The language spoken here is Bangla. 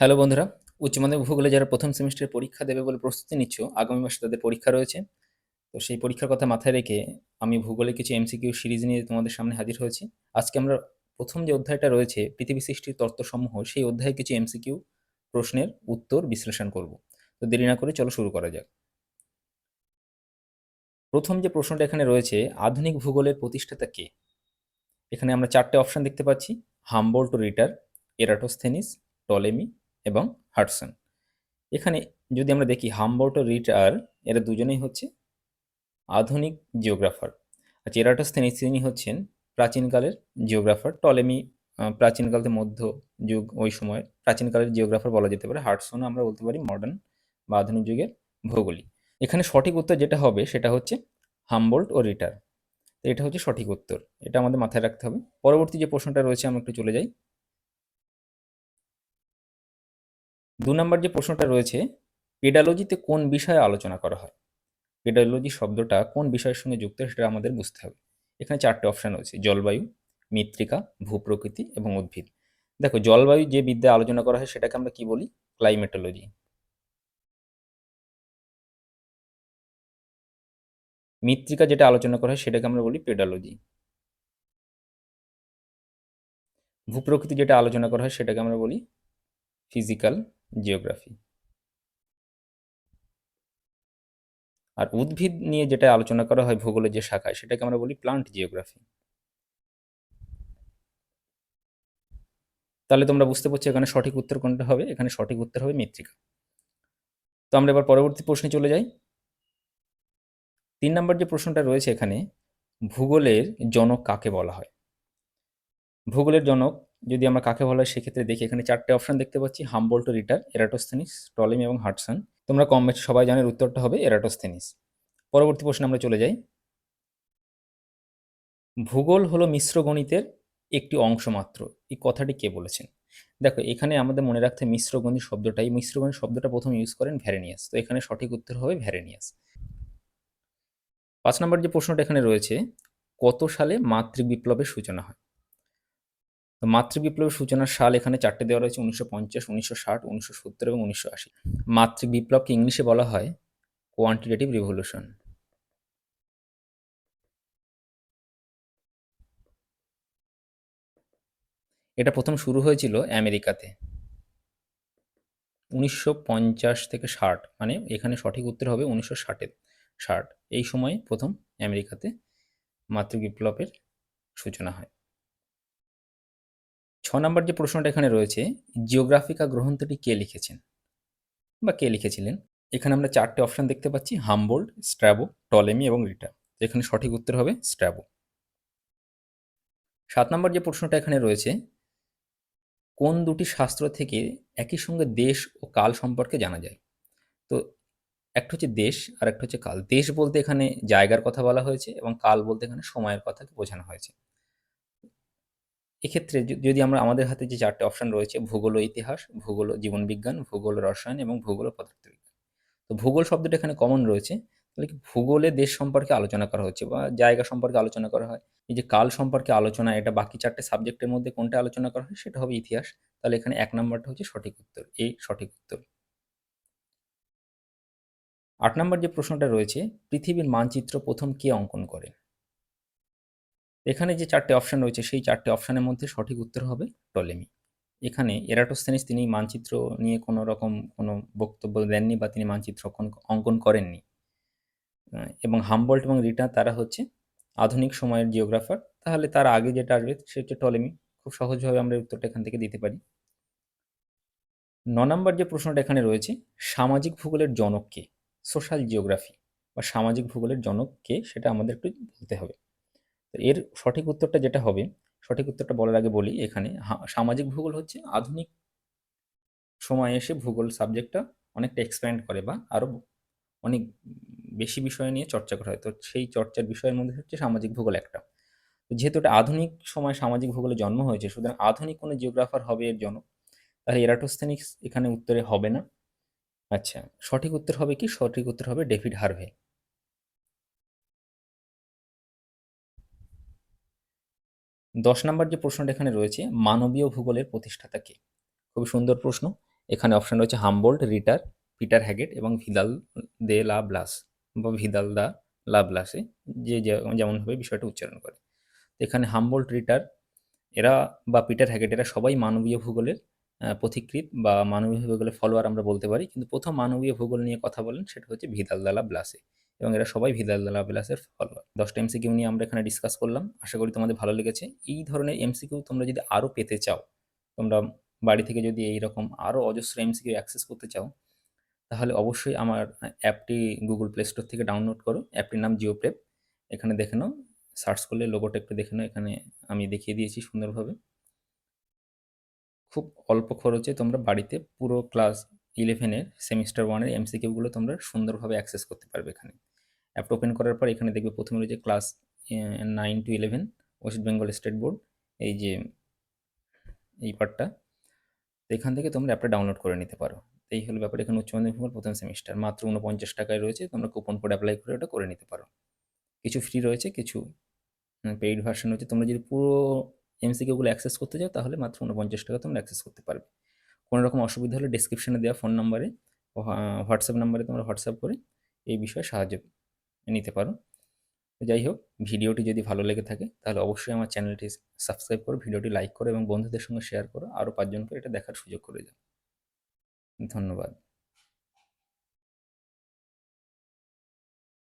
হ্যালো বন্ধুরা, উচ্চ মাধ্যমিক ভূগোলে যারা প্রথম সেমিস্টারে পরীক্ষা দেবে বলে প্রস্তুতি নিচ্ছ, আগামী মাসে তাদের পরীক্ষা রয়েছে। তো সেই পরীক্ষার কথা মাথায় রেখে আমি ভূগোলে কিছু এমসিকিউ সিরিজ নিয়ে তোমাদের সামনে হাজির হয়েছি। আজকে আমরা প্রথম যে অধ্যায়টা রয়েছে, পৃথিবী সৃষ্টির তত্ত্বসমূহ, সেই অধ্যায়ে কিছু এমসিকিউ প্রশ্নের উত্তর বিশ্লেষণ করব। তো দেরি না করে চলো শুরু করা যাক। প্রথম যে প্রশ্নটা এখানে রয়েছে, আধুনিক ভূগোলের প্রতিষ্ঠাতা কে? এখানে আমরা চারটে অপশন দেখতে পাচ্ছি হামবোল্ট রিটার, এরাটোস্থেনিস, টলেমি এবং হাডসন এখানে যদি আমরা দেখি হামবোল্ট ও রিটার এরা দুজনেই হচ্ছে আধুনিক জিওগ্রাফার। আর চেরাটোস্থেনিস তিনি হচ্ছেন প্রাচীনকালের জিওগ্রাফার। টলেমি আহ, প্রাচীনকালের মধ্য যুগ ওই সময় প্রাচীনকালের জিওগ্রাফার বলা যেতে পারে। হার্টসন আমরা বলতে পারি মডার্ন বা আধুনিক যুগের ভৌগোলিক। এখানে সঠিক উত্তর যেটা হবে সেটা হচ্ছে হামবোল্ট ও রিটার এটা হচ্ছে সঠিক উত্তর। এটা আমাদের মাথায় রাখতে হবে। পরবর্তী যে প্রশ্নটা রয়েছে আমরা একটু চলে যাই। দু নম্বর যে প্রশ্নটা রয়েছে পেডালজিতে কোন বিষয়ে আলোচনা করা হয়? পেডালজি শব্দটা কোন বিষয়ের সঙ্গে যুক্ত সেটা আমাদের বুঝতে হবে। এখানে চারটে অপশান রয়েছে, জলবায়ু, মৃত্তিকা, ভূপ্রকৃতি এবং উদ্ভিদ। দেখো, জলবায়ু যে বিদ্যা আলোচনা করা হয় সেটাকে আমরা কি বলি? ক্লাইমেটোলজি মৃত্তিকা যেটা আলোচনা করা হয় সেটাকে আমরা বলি পেডালজি ভূপ্রকৃতি যেটা আলোচনা করা হয় সেটাকে আমরা বলি ফিজিক্যাল জিওগ্রাফি। আর উদ্ভিদ নিয়ে যেটা আলোচনা করা হয় ভূগোলের যে শাখায় সেটাকে আমরা বলি প্লান্ট জিওগ্রাফি তাহলে তোমরা বুঝতে পারছ এখানে সঠিক উত্তর কোনটা হবে? এখানে সঠিক উত্তর হবে মৃত্তিকা। তো আমরা এবার পরবর্তী প্রশ্নে চলে যাই। তিন নম্বর যে প্রশ্নটা রয়েছে এখানে, ভূগোলের জনক কাকে বলা হয়? ভূগোলের জনক যদি আমরা কাকে বলা হয় সেক্ষেত্রে দেখি। এখানে চারটে অপশন দেখতে পাচ্ছি হামবোল্ট রিটার এরাটোস্থেনিস টলেমি এবং হাটসন তোমরা কম সবাই জানের উত্তরটা হবে এরাটোস্থেনিস পরবর্তী প্রশ্নে আমরা চলে যাই। ভূগোল হলো মিশ্র গণিতের একটি অংশ মাত্র। এই কথাটি কে বলেছেন? দেখো, এখানে আমাদের মনে রাখতে হবে মিশ্র গণিত শব্দটা। এই মিশ্র গণিত শব্দটা প্রথম ইউজ করেন ভ্যারেনিয়াস তো এখানে সঠিক উত্তর হবে ভ্যারেনিয়াস পাঁচ নম্বর যে প্রশ্নটা এখানে রয়েছে, কত সালে মাতৃ বিপ্লবের সূচনা হয়? তো মাতৃ বিপ্লবের সূচনার সাল এখানে চারটে দেওয়া রয়েছে, উনিশশো পঞ্চাশ, উনিশশো ষাট, উনিশশো সত্তর এবং উনিশশো আশি। মাতৃ বিপ্লবকে ইংলিশে বলা হয় কোয়ান্টিটেটিভ রিভলিউশন এটা প্রথম শুরু হয়েছিল আমেরিকাতে। উনিশশো পঞ্চাশ থেকে ষাট মানে এখানে সঠিক উত্তর হবে উনিশশো ষাটের ষাট। এই সময়ে প্রথম আমেরিকাতে মাতৃ বিপ্লবের সূচনা হয়। ছ নম্বর যে প্রশ্নটা এখানে রয়েছে, জিওগ্রাফিকা গ্রন্থটি কে লিখেছেন? বা কে লিখেছিলেন? এখানে আমরা চারটে অপশন দেখতে পাচ্ছি, হামবোল্ড, স্ট্র্যাবো, টলেমি এবং রিটা। এখানে সঠিক উত্তর হবে স্ট্র্যাবো। সাত নম্বর যে প্রশ্নটা এখানে রয়েছে, কোন দুটি শাস্ত্র থেকে একই সঙ্গে দেশ ও কাল সম্পর্কে জানা যায়? তো একটা হচ্ছে দেশ আর একটা হচ্ছে কাল। দেশ বলতে এখানে জায়গার কথা বলা হয়েছে এবং কাল বলতে এখানে সময়ের কথাকে বোঝানো হয়েছে। এক্ষেত্রে যদি আমরা আমাদের হাতে যে চারটে অপশন রয়েছে, ভূগোল ও ইতিহাস, ভূগোল জীবনবিজ্ঞান, ভূগোল রসায়ন এবং ভূগোল পদার্থবিজ্ঞান। তো ভূগোল শব্দটা এখানে কমন রয়েছে, তাহলে কি ভূগোলে দেশ সম্পর্কে আলোচনা করা হচ্ছে বা জায়গা সম্পর্কে আলোচনা করা হয়? এই যে কাল সম্পর্কে আলোচনা, এটা বাকি চারটে সাবজেক্টের মধ্যে কোনটা আলোচনা করা হয়, সেটা হবে ইতিহাস। তাহলে এখানে এক নম্বরটা হচ্ছে সঠিক উত্তর এই সঠিক উত্তর। আট নম্বর যে প্রশ্নটা রয়েছে, পৃথিবীর মানচিত্র প্রথম কে অঙ্কন করে? এখানে যে চারটে অপশন রয়েছে, সেই চারটে অপশনের মধ্যে সঠিক উত্তর হবে টলেমি। এখানে এরাটোস্থেনিস তিনি মানচিত্র নিয়ে কোনো রকম কোনো বক্তব্য দেননি বা তিনি মানচিত্র অঙ্কন- করেননি। এবং হামবোল্ট এবং রিটা তারা হচ্ছে আধুনিক সময়ের জিওগ্রাফার তাহলে তার আগে যেটা আসবে, সে হচ্ছে টলেমি। খুব সহজভাবে আমরা উত্তরটা এখান থেকে দিতে পারি। ন নম্বর যে প্রশ্নটা এখানে রয়েছে, সামাজিক ভূগোলের জনক কে? Social geography. বা সামাজিক ভূগোলের জনক কে? সেটা আমাদের একটু বলতে হবে। তো এর সঠিক উত্তরটা যেটা হবে, সঠিক উত্তরটা বলার আগে বলি এখানে সামাজিক ভূগোল হচ্ছে আধুনিক সময়ে এসে ভূগোল সাবজেক্টটা অনেকটা এক্সপ্যান্ড করে বা আরও অনেক বেশি বিষয় নিয়ে চর্চা করা হয়। তো সেই চর্চার বিষয়ের মধ্যে হচ্ছে সামাজিক ভূগোল একটা। তো যেহেতু এটা আধুনিক সময় সামাজিক ভূগোলে জন্ম হয়েছে, সুতরাং আধুনিক কোনো জিওগ্রাফার হবে এর জনক তাহলে এরাটোস্থেনিক্স এখানে উত্তরে হবে না। আচ্ছা সঠিক উত্তর হবে কি? সঠিক উত্তর হবে ডেভিড হার্ভে। দশ নম্বর যে প্রশ্নটা এখানে রয়েছে মানবীয় ভূগোলের প্রতিষ্ঠাতা কে? খুবই সুন্দর প্রশ্ন। এখানে অপশান রয়েছে হামবোল্ট রিটার পিটার হ্যাগেট এবং ভিদাল দে লা ব্লাস বা ভিদাল দা লা ব্লাসে যে যেমনভাবে বিষয়টা উচ্চারণ করে। এখানে হামবোল্ট রিটার এরা বা পিটার হ্যাগেট এরা সবাই মানবীয় ভূগোলের আহ, পথিকৃৎ বা মানবীয় ভূগোলের ফলোয়ার আমরা বলতে পারি। কিন্তু প্রথম মানবীয় ভূগোল নিয়ে কথা বলেন সেটা হচ্ছে ভিদাল দালা ব্লাসে। এবং এরা সবাই ভিদাল দালা ব্লাসের ফলোয়ার দশটা এমসিকিউ নিয়ে আমরা এখানে ডিসকাস করলাম। আশা করি তোমাদের ভালো লেগেছে। এই ধরনের এমসিকিউ তোমরা যদি আরও পেতে চাও, তোমরা বাড়ি থেকে যদি এইরকম আরও অজস্র এমসিকিউ অ্যাক্সেস করতে চাও, তাহলে অবশ্যই আমার অ্যাপটি গুগল প্লে স্টোর থেকে ডাউনলোড করো। অ্যাপটির নাম জিও প্রেপ এখানে দেখে নাও। সার্চ করলে লোগোটা একটু দেখে নাও। এখানে আমি দেখিয়ে দিয়েছি সুন্দরভাবে। খুব অল্প খরচে তোমরা বাড়িতে পুরো ক্লাস ইলেভেনের সেমিস্টার ওয়ানের এমসিকিউগুলো তোমরা সুন্দরভাবে অ্যাক্সেস করতে পারবে এখানে। অ্যাপটা ওপেন করার পর এখানে দেখবে প্রথমে রয়েছে class nine two eleven West Bengal state board এই যে, এই পার্টটা এখান থেকে তোমরা অ্যাপটা ডাউনলোড করে নিতে পারো। এই হলো ব্যাপার। এখানে উচ্চ মাধ্যমিক প্রথম সেমিস্টার মাত্র উনপঞ্চাশ টাকায় রয়েছে, তোমরা কুপন কোড অ্যাপ্লাই করে ওটা করে নিতে পারো। কিছু ফ্রি রয়েছে, কিছু পেইড ভার্সন রয়েছে। তোমরা যদি পুরো এমসিকিউগুলো অ্যাক্সেস করতে চাও, তাহলে মাত্র উনপঞ্চাশ টাকা তোমরা অ্যাক্সেস করতে পারবে। কোনো রকম অসুবিধা হলে ডিসক্রিপশানে দেওয়া ফোন নাম্বারে হোয়াটসঅ্যাপ নাম্বারে তোমরা হোয়াটসঅ্যাপ করে এই বিষয়ে সাহায্য নিতে পারো। যাই হোক, ভিডিওটি যদি ভালো লেগে থাকে, তাহলে অবশ্যই আমার চ্যানেলটি সাবস্ক্রাইব করো, ভিডিওটি লাইক করো এবং বন্ধুদের সঙ্গে শেয়ার করো। আরও পাঁচজনকে এটা দেখার সুযোগ করে দাও। ধন্যবাদ।